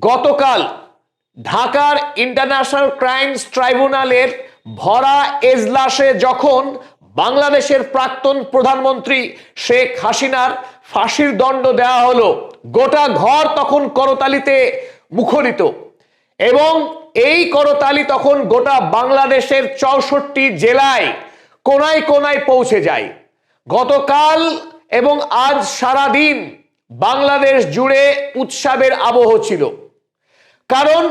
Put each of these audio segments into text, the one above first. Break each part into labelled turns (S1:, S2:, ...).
S1: গতকাল ঢাকার international crimes ট্রাইব্যুনালের ভরা এজলাসে যখন বাংলাদেশের প্রাক্তন প্রধানমন্ত্রী শেখ হাসিনার ফাঁসির দণ্ড দেওয়া হলো, গোটা ঘর তখন করতালিতে মুখরিত এবং এই করতালি তখন গোটা বাংলাদেশের চৌষট্টি জেলায় কোনায় কোনায় পৌঁছে যায়। গতকাল এবং আজ সারাদিন বাংলাদেশ জুড়ে উৎসবের আবহ ছিল। কারণ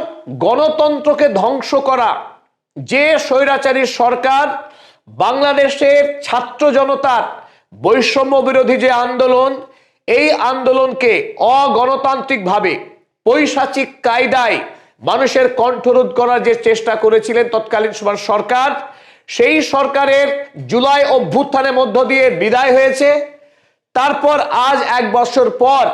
S1: গণতন্ত্রকে ধ্বংস করা যে স্বৈরাচারী সরকার বাংলাদেশের ছাত্র জনতার বৈষম্য বিরোধী যে আন্দোলন, এই আন্দোলনকে অগণতান্ত্রিকভাবে পৈশাচিক কায়দায় মানুষের কণ্ঠরোধ করার যে চেষ্টা করেছিলেন তৎকালীন সময় সরকার, সেই সরকারের জুলাই অভ্যুত্থানের মধ্য দিয়ে বিদায় হয়েছে। তারপর আজ এক বছর পর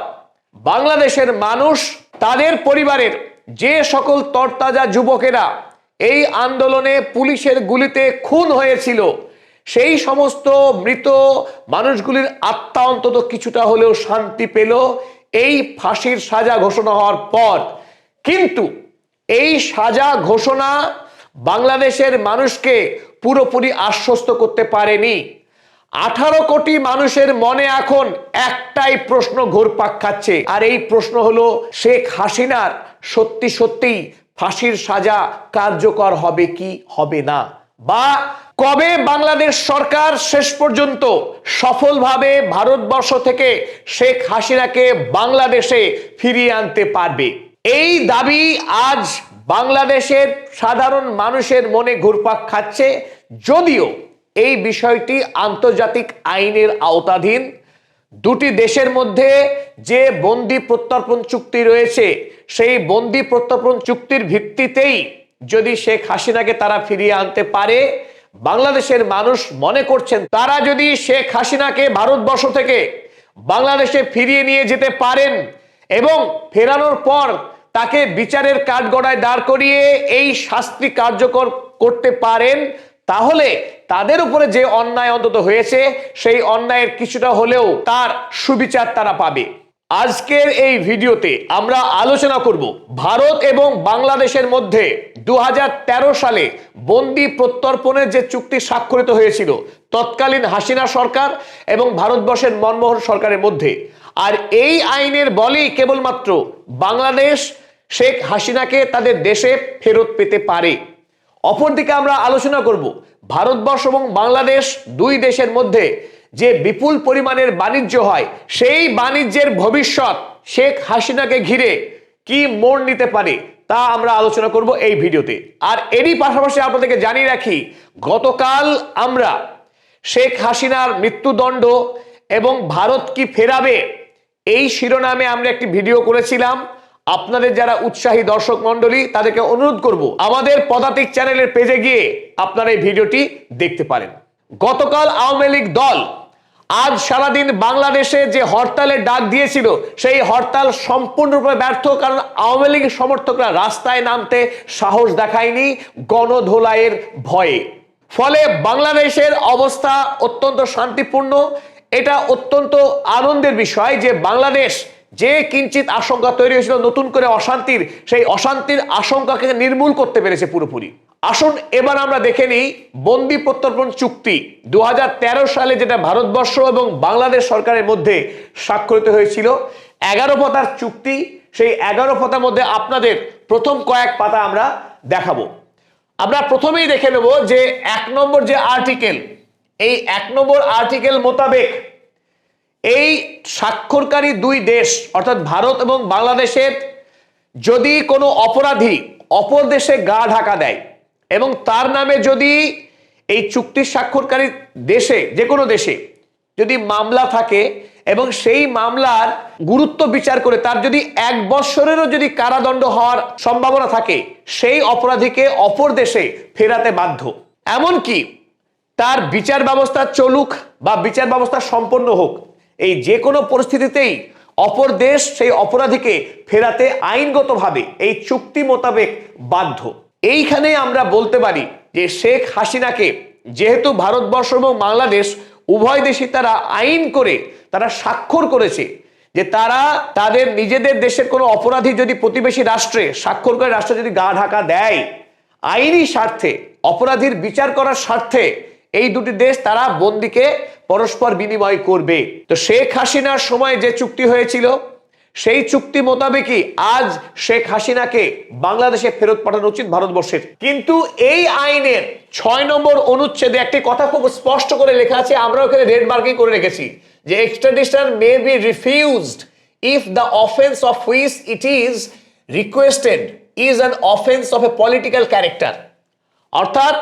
S1: বাংলাদেশের মানুষ তাদের পরিবারের যে সকল তরতাজা যুবকেরা এই আন্দোলনে পুলিশের গুলিতে খুন হয়েছিল, সেই সমস্ত মৃত মানুষগুলির আত্মা অন্তত কিছুটা হলেও শান্তি পেল। এই ফাঁসির সাজা ঘোষণা হওয়ার পর কিন্তু এই সাজা ঘোষণা বাংলাদেশের মানুষকে পুরোপুরি আশ্বস্ত করতে পারেনি। আঠারো কোটি মানুষের মনে এখন একটাই প্রশ্ন ঘুরপাক খাচ্ছে। আর এই প্রশ্ন হলো, শেখ হাসিনার সত্যি সত্যি ফাঁসির সাজা কার্যকর হবে কি হবে না? বা কবে বাংলাদেশ সরকার শেষ পর্যন্ত সফলভাবে ভারতবর্ষ থেকে শেখ হাসিনাকে বাংলাদেশে ফিরিয়ে আনতে পারবে? এই দাবি আজ বাংলাদেশের সাধারণ মানুষের মনে ঘুরপাক খাচ্ছে। যদিও এই বিষয়টি আন্তর্জাতিক আইনের আওতাধীন। দুটি দেশের মধ্যে যে বন্দি প্রত্যর্পণ চুক্তি রয়েছে, সেই বন্দি প্রত্যর্পণ চুক্তির ভিত্তিতেই যদি শেখ হাসিনাকে তারা ফিরিয়ে আনতে পারে, বাংলাদেশের মানুষ মনে করছেন তারা যদি শেখ হাসিনাকে ভারতবর্ষ থেকে বাংলাদেশে ফিরিয়ে নিয়ে যেতে পারেন এবং ফেরানোর পর তাকে বিচারের কাঠগড়ায় দাঁড় করিয়ে এই শাস্তি কার্যকর করতে পারেন তাহলে তাদের উপরে যে অন্যায় অন্তত হয়েছে, সেই অন্যায়ের কিছুটা হলেও তার সুবিচার তারা পাবে। আজকের এই ভিডিওতে আমরা আলোচনা করব ভারত এবং বাংলাদেশের মধ্যে দুহাজার তেরো সালে বন্দি প্রত্যর্পণের যে চুক্তি স্বাক্ষরিত হয়েছিল, তৎকালীন হাসিনা সরকার এবং ভারতবর্ষের মনমোহন সরকারের মধ্যে। আর এই আইনের বলেই কেবলমাত্র বাংলাদেশ শেখ হাসিনাকে তাদের দেশে ফেরত পেতে পারে। অপরদিকে আমরা আলোচনা করব ভারতবর্ষ এবং বাংলাদেশ দুই দেশের মধ্যে যে বিপুল পরিমাণের বাণিজ্য হয়, সেই বাণিজ্যের ভবিষ্যৎ শেখ হাসিনাকে ঘিরে কি মোড় নিতে পারে তা আমরা আলোচনা করব এই ভিডিওতে। আর এরই পাশাপাশি আপনাদেরকে জানিয়ে রাখি, গতকাল আমরা শেখ হাসিনার মৃত্যুদণ্ড এবং ভারত কি ফেরাবে এই শিরোনামে আমরা একটি ভিডিও করেছিলাম। আপনাদের যারা উৎসাহী দর্শক মন্ডলী তাদেরকে অনুরোধ করব, আমাদের পদাতিক চ্যানেলের পেজে গিয়ে আপনারা এই ভিডিওটি দেখতে পারেন। গতকাল আওয়ামী লীগ দল আজ সারাদিন বাংলাদেশে যে হরতালের ডাক দিয়েছিল, সেই হরতাল সম্পূর্ণরূপে ব্যর্থ, কারণ আওয়ামী লীগ সমর্থকরা রাস্তায় নামতে সাহস দেখায়নি, গণধোলাইয়ের ভয়ে। ফলে বাংলাদেশের অবস্থা অত্যন্ত শান্তিপূর্ণ। এটা অত্যন্ত আনন্দের বিষয় যে বাংলাদেশ যে কিঞ্চিত আশঙ্কা তৈরি হয়েছিল নতুন করে অশান্তির, সেই অশান্তির আশঙ্কাকে নির্মূল করতে পেরেছে পুরোপুরি। আসুন এবার আমরা দেখে নিই বন্দি প্রত্যর্পণ চুক্তি। দুহাজার তেরো সালে যেটা ভারতবর্ষ এবং বাংলাদেশ সরকারের মধ্যে স্বাক্ষরিত হয়েছিল, এগারো পাতার চুক্তি, সেই এগারো পাতার মধ্যে আপনাদের প্রথম কয়েক পাতা আমরা দেখাবো। আমরা প্রথমেই দেখে নেব যে এক নম্বর যে আর্টিকেল, এই এক নম্বর আর্টিকেল মোতাবেক এই স্বাক্ষরকারী দুই দেশ, অর্থাৎ ভারত এবং বাংলাদেশের যদি কোনো অপরাধী অপর দেশে গা ঢাকা দেয় এবং তার নামে যদি এই চুক্তি স্বাক্ষরকারী দেশে, যে কোনো দেশে যদি মামলা থাকে এবং সেই মামলার গুরুত্ব বিচার করে তার যদি এক বৎসরেরও যদি কারাদণ্ড হওয়ার সম্ভাবনা থাকে, সেই অপরাধীকে অপর দেশে ফেরাতে বাধ্য। এমনকি তার বিচার ব্যবস্থা চলুক বা বিচার ব্যবস্থা সম্পন্ন হোক এই যে কোনো পরিস্থিতিতেই অপর দেশ সেই অপরাধীকে ফেরাতে আইনগতভাবে এই চুক্তি মোতাবেক বাধ্য। এইখানে আমরা বলতে পারি যে শেখ হাসিনাকে যেহেতু ভারতবর্ষ এবং বাংলাদেশ উভয় দেশই তারা আইন করে, তারা স্বাক্ষর করেছে, যে তারা তাদের নিজেদের দেশের কোনো অপরাধী যদি প্রতিবেশী রাষ্ট্রে স্বাক্ষর করে, রাষ্ট্র যদি গা ঢাকা দেয়, আইনি স্বার্থে, অপরাধীর বিচার করার স্বার্থে এই দুটি দেশ তারা বন্দিকে পরস্পর বিনিময় করবে। তো শেখ হাসিনার সময় যে চুক্তি হয়েছিল, সেই চুক্তি মোতাবেকই আজ শেখ হাসিনাকে বাংলাদেশে ফেরত পাঠানো উচিত ভারতবর্ষের। কিন্তু এই আইনের ছয় নম্বর অনুচ্ছেদে একটি কথা খুব স্পষ্ট করে লেখা আছে আমরা ওখানে রেড মার্কিং করে রেখেছি, যে extradition may be refused if the offence of which it is requested is an offence of a political character অর্থাৎ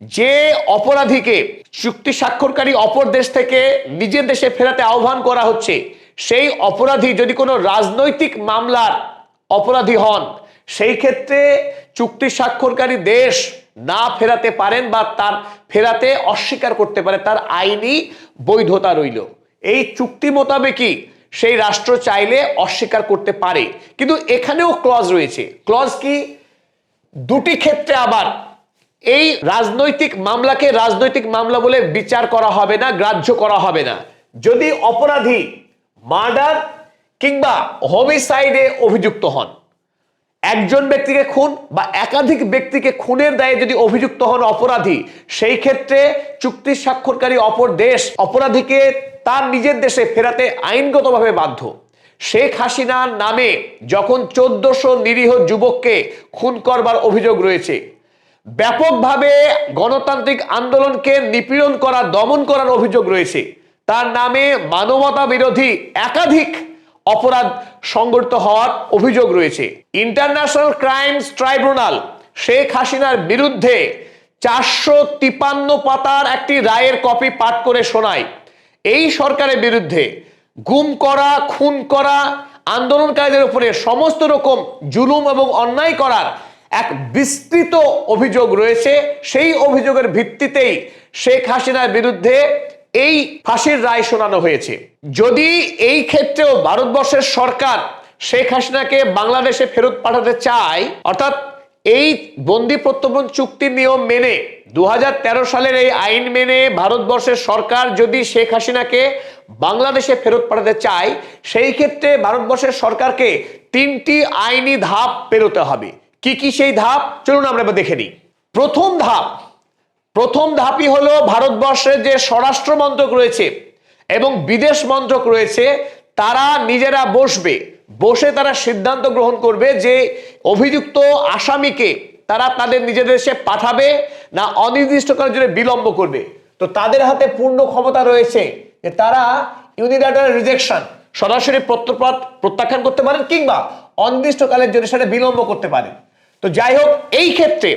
S1: যে অপরাধীকে চুক্তি স্বাক্ষরকারী অপর দেশ থেকে নিজের দেশে ফেরাতে আহ্বান করা হচ্ছে, সেই অপরাধী যদি কোনো রাজনৈতিক মামলার অপরাধী হন, সেই ক্ষেত্রে চুক্তি স্বাক্ষরকারী দেশ না ফেরাতে পারেন বা তার ফেরাতে অস্বীকার করতে পারে, তার আইনি বৈধতা রইল। এই চুক্তি মোতাবেকই সেই রাষ্ট্র চাইলে অস্বীকার করতে পারে। কিন্তু এখানেও ক্লজ রয়েছে। ক্লজ কি? দুটি ক্ষেত্রে আবার এই রাজনৈতিক মামলাকে রাজনৈতিক মামলা বলে বিচার করা হবে না, গ্রাহ্য করা হবে না। যদি অপরাধী, মার্ডার কিংবা হোমিসাইডে অভিযুক্ত হন, একজন ব্যক্তিকে খুন বা একাধিক ব্যক্তিকে খুনের দায়ে যদি অভিযুক্ত হন অপরাধী, সেই ক্ষেত্রে চুক্তি স্বাক্ষরকারী অপর দেশ অপরাধীকে তার নিজের দেশে ফেরাতে আইনগতভাবে বাধ্য। শেখ হাসিনার নামে যখন চোদ্দশো নিরীহ যুবককে খুন করবার অভিযোগ রয়েছে ব্যাপকভাবে গণতান্ত্রিক আন্দোলনকে নিপীড়ন করা, দমন করার অভিযোগ রয়েছে। তার নামে মানবতা বিরোধী একাধিক অপরাধ সংগঠিত হওয়ার অভিযোগ রয়েছে। ইন্টারন্যাশনাল ক্রাইমস ট্রাইব্যুনাল শেখ হাসিনার বিরুদ্ধে চারশো তিপান্ন পাতার একটি রায়ের কপি পাঠ করে শোনায়। এই সরকারের বিরুদ্ধে গুম করা, খুন করা, আন্দোলনকারীদের উপরে সমস্ত রকম জুলুম এবং অন্যায় করার এক বিস্তৃত অভিযোগ রয়েছে। সেই অভিযোগের ভিত্তিতেই শেখ হাসিনার বিরুদ্ধে এই ফাঁসির রায় শোনানো হয়েছে। যদি এই ক্ষেত্রেও ভারতবর্ষের সরকার শেখ হাসিনাকে বাংলাদেশে ফেরত পাঠাতে চায়, অর্থাৎ এই বন্দি প্রত্যর্পণ চুক্তির নিয়ম মেনে দু হাজার তেরো সালের এই আইন মেনে ভারতবর্ষের সরকার যদি শেখ হাসিনাকে বাংলাদেশে ফেরত পাঠাতে চায়, সেই ক্ষেত্রে ভারতবর্ষের সরকারকে তিনটি আইনি ধাপ পেরোতে হবে। কি কি সেই ধাপ? চলুন আমরা এবার দেখে নিই। প্রথম ধাপ, প্রথম ধাপই হলো ভারতবর্ষের যে স্বরাষ্ট্র মন্ত্রক রয়েছে এবং বিদেশ মন্ত্রক রয়েছে, তারা নিজেরা বসবে। বসে তারা সিদ্ধান্ত গ্রহণ করবে যে অভিযুক্ত আসামিকে তারা তাদের নিজেদের দেশে পাঠাবে না অনির্দিষ্টকালের জন্য বিলম্ব করবে। তো তাদের হাতে পূর্ণ ক্ষমতা রয়েছে যে তারা ইউনিল্যাটারাল রিজেকশন সরাসরি প্রত্যাখ্যান করতে পারেন কিংবা অনির্দিষ্টকালের জন্য সেটা বিলম্ব করতে পারেন। তো যাই হোক, এই ক্ষেত্রে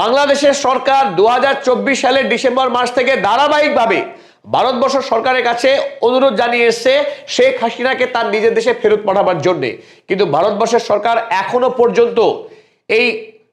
S1: বাংলাদেশের সরকার দু হাজার চব্বিশ সালের ডিসেম্বর মাস থেকে ধারাবাহিকভাবে ভারতবর্ষ সরকারের কাছে অনুরোধ জানিয়ে এসছে শেখ হাসিনাকে তার নিজের দেশে ফেরত পাঠাবার জন্য। কিন্তু ভারতবর্ষের সরকার এখনও পর্যন্ত এই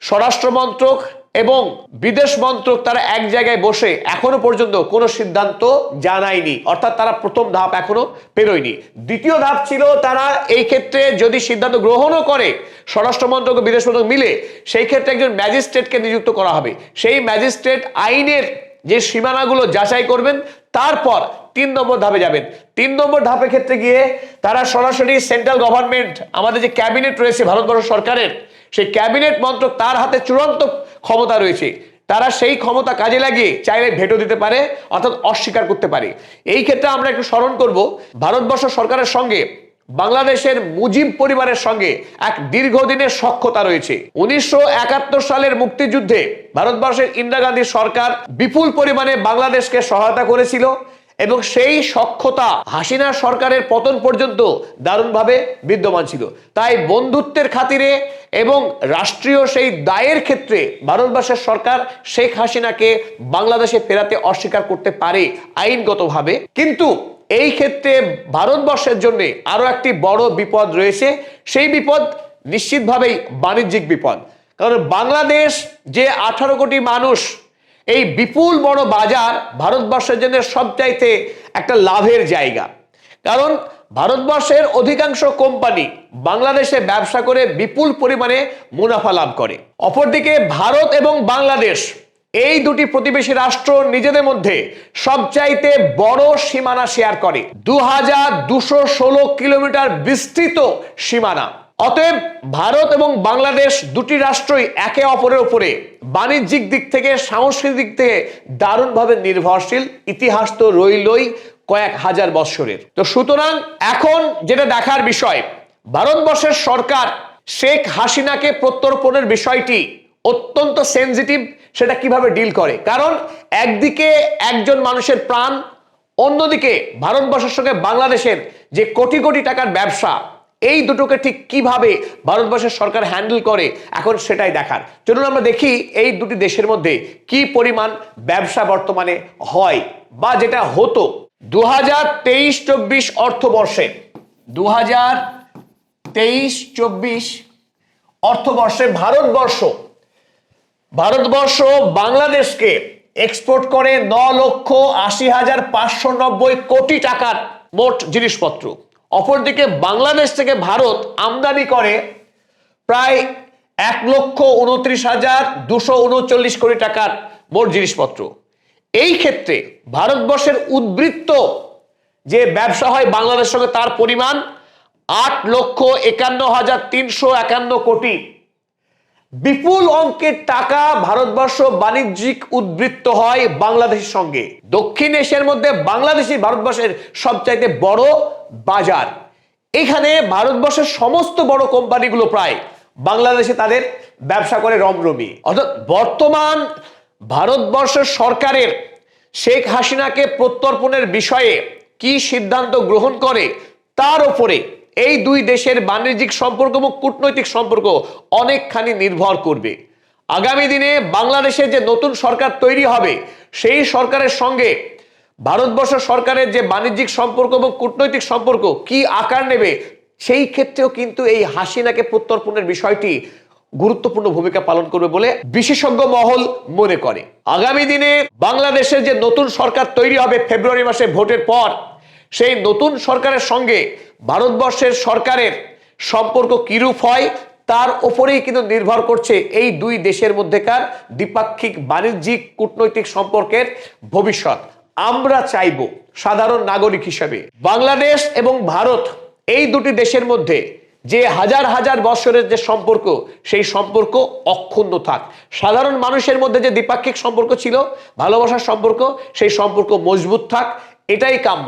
S1: স্বরাষ্ট্র মন্ত্রক এবং বিদেশ মন্ত্রক তারা এক জায়গায় বসে এখনও পর্যন্ত কোনো সিদ্ধান্ত জানায়নি। অর্থাৎ তারা প্রথম ধাপ এখনও পেরোয়নি। দ্বিতীয় ধাপ ছিল তারা এই ক্ষেত্রে যদি সিদ্ধান্ত গ্রহণও করে, স্বরাষ্ট্র মন্ত্রক বিদেশ মন্ত্রক মিলে, সেই ক্ষেত্রে একজন ম্যাজিস্ট্রেটকে নিযুক্ত করা হবে। সেই ম্যাজিস্ট্রেট আইনের যে সীমানাগুলো যাচাই করবেন, তারপর তিন নম্বর ধাপে যাবেন। তিন নম্বর ধাপের ক্ষেত্রে গিয়ে তারা সরাসরি সেন্ট্রাল গভর্নমেন্ট, আমাদের যে ক্যাবিনেট রয়েছে ভারতবর্ষ সরকারের, সেই ক্যাবিনেট মন্ত্রক তার হাতে চূড়ান্ত ক্ষমতা রয়েছে। তারা সেই ক্ষমতা কাজে লাগিয়ে চাইলে ভেটো দিতে পারে, অর্থাৎ অস্বীকার করতে পারে। এই ক্ষেত্রে আমরা একটু স্মরণ করব, ভারতবর্ষ সরকারের সঙ্গে, বাংলাদেশের মুজিব পরিবারের সঙ্গে এক দীর্ঘদিনের সক্ষতা রয়েছে। উনিশশো একাত্তর সালের মুক্তিযুদ্ধে ভারতবর্ষের ইন্দিরা গান্ধী সরকার বিপুল পরিমাণে বাংলাদেশকে সহায়তা করেছিল। এবং সেই সক্ষতা হাসিনা সরকারের পতন পর্যন্ত দারুণভাবে বিদ্যমান ছিল। তাই বন্ধুত্বের খাতিরে এবং রাষ্ট্রীয় সেই দায়ের ক্ষেত্রে ভারতবর্ষের সরকার শেখ হাসিনাকে বাংলাদেশে ফেরাতে অস্বীকার করতে পারে আইনগতভাবে। কিন্তু এই ক্ষেত্রে ভারতবর্ষের জন্য আরও একটি বড় বিপদ রয়েছে। সেই বিপদ নিশ্চিতভাবেই বাণিজ্যিক বিপদ। কারণ বাংলাদেশ যে আঠারো কোটি মানুষ এই বিপুল বড় বাজার ভারতবর্ষের জন্য সবচাইতে একটা লাভের জায়গা। কারণ ভারতবর্ষের অধিকাংশ কোম্পানি বাংলাদেশে ব্যবসা করে বিপুল পরিমাণে মুনাফা লাভ করে। অপরদিকে ভারত এবং বাংলাদেশ এই দুটি প্রতিবেশী রাষ্ট্র নিজেদের মধ্যে সবচাইতে বড় সীমানা শেয়ার করে। দু কিলোমিটার বিস্তৃত সীমানা। অতএব ভারত এবং বাংলাদেশ দুটি রাষ্ট্রই একে অপরের উপরে বাণিজ্যিক দিক থেকে, সাংস্কৃতিক দিক থেকে দারুণভাবে নির্ভরশীল। ইতিহাস তো রইলই কয়েক হাজার বৎসরের। তো সুতরাং এখন যেটা দেখার বিষয়, ভারতবর্ষের সরকার শেখ হাসিনাকে প্রত্যর্পণের বিষয়টি অত্যন্ত সেনজিটিভ সেটা কীভাবে ডিল করে? কারণ একদিকে একজন মানুষের প্রাণ, অন্যদিকে ভারতবর্ষের সঙ্গে বাংলাদেশের যে কোটি কোটি টাকার ব্যবসা এই দুটোকে ঠিক কীভাবে ভারতবর্ষের সরকার হ্যান্ডেল করে, এখন সেটাই দেখার। চলুন আমরা দেখি এই দুটি দেশের মধ্যে কি পরিমাণ ব্যবসা বর্তমানে হয় বা যেটা হতো দু হাজার তেইশ চব্বিশ অর্থবর্ষে। দু হাজার তেইশ চব্বিশ অর্থবর্ষে ভারতবর্ষ। ভারতবর্ষ বাংলাদেশকে এক্সপোর্ট করে ন লক্ষ আশি হাজার পাঁচশো নব্বই কোটি টাকার মোট জিনিসপত্র। অপরদিকে বাংলাদেশ থেকে ভারত আমদানি করে প্রায় এক লক্ষ উনত্রিশ হাজার দুশো উনচল্লিশ কোটি টাকার মোট জিনিসপত্র। এই ক্ষেত্রে ভারতবর্ষের উদ্বৃত্ত যে ব্যবসা হয় বাংলাদেশ সঙ্গে তার পরিমাণ আট লক্ষ একান্ন হাজার তিনশো একান্ন কোটি বিপুল অঙ্কের টাকা ভারতবর্ষ বাণিজ্যিক উদ্বৃত্ত হয় বাংলাদেশের সঙ্গে। দক্ষিণ এশিয়ার মধ্যে বাংলাদেশই ভারতবর্ষের সবচাইতে বড় বাজার। এখানে ভারতবর্ষের সমস্ত বড় কোম্পানিগুলো প্রায় বাংলাদেশে তাদের ব্যবসা করে রমরমি। অর্থাৎ বর্তমান ভারতবর্ষের সরকারের শেখ হাসিনাকে প্রত্যর্পণের বিষয়ে কি সিদ্ধান্ত গ্রহণ করে, তার উপরে এই দুই দেশের বাণিজ্যিক সম্পর্ক এবং কূটনৈতিক সম্পর্ক অনেকখানি নির্ভর করবে। আগামী দিনে বাংলাদেশের যে নতুন সরকার তৈরি হবে, সেই সরকারের সঙ্গে ভারতবর্ষ সরকারের যে বাণিজ্যিক সম্পর্ক এবং কূটনৈতিক সম্পর্ক কি আকার নেবে, সেই ক্ষেত্রেও কিন্তু এই হাসিনাকে প্রত্যর্পণের বিষয়টি গুরুত্বপূর্ণ ভূমিকা পালন করবে বলে বিশেষজ্ঞ মহল মনে করে। আগামী দিনে বাংলাদেশের যে নতুন সরকার তৈরি হবে ফেব্রুয়ারি মাসে ভোটের পর সেই নতুন সরকারের সঙ্গে ভারতবর্ষের সরকারের সম্পর্ক কিরূপ হয়, তার ওপরেই কিন্তু নির্ভর করছে এই দুই দেশের মধ্যেকার দ্বিপাক্ষিক বাণিজ্যিক কূটনৈতিক সম্পর্কের ভবিষ্যৎ। আমরা চাইব সাধারণ নাগরিক হিসেবে বাংলাদেশ এবং ভারত এই দুটি দেশের মধ্যে যে হাজার হাজার বছরের যে সম্পর্ক, সেই সম্পর্ক অক্ষুণ্ণ থাক। সাধারণ মানুষের মধ্যে যে দ্বিপাক্ষিক সম্পর্ক ছিল, ভালোবাসার সম্পর্ক, সেই সম্পর্ক মজবুত থাক। এটাই কাম্য।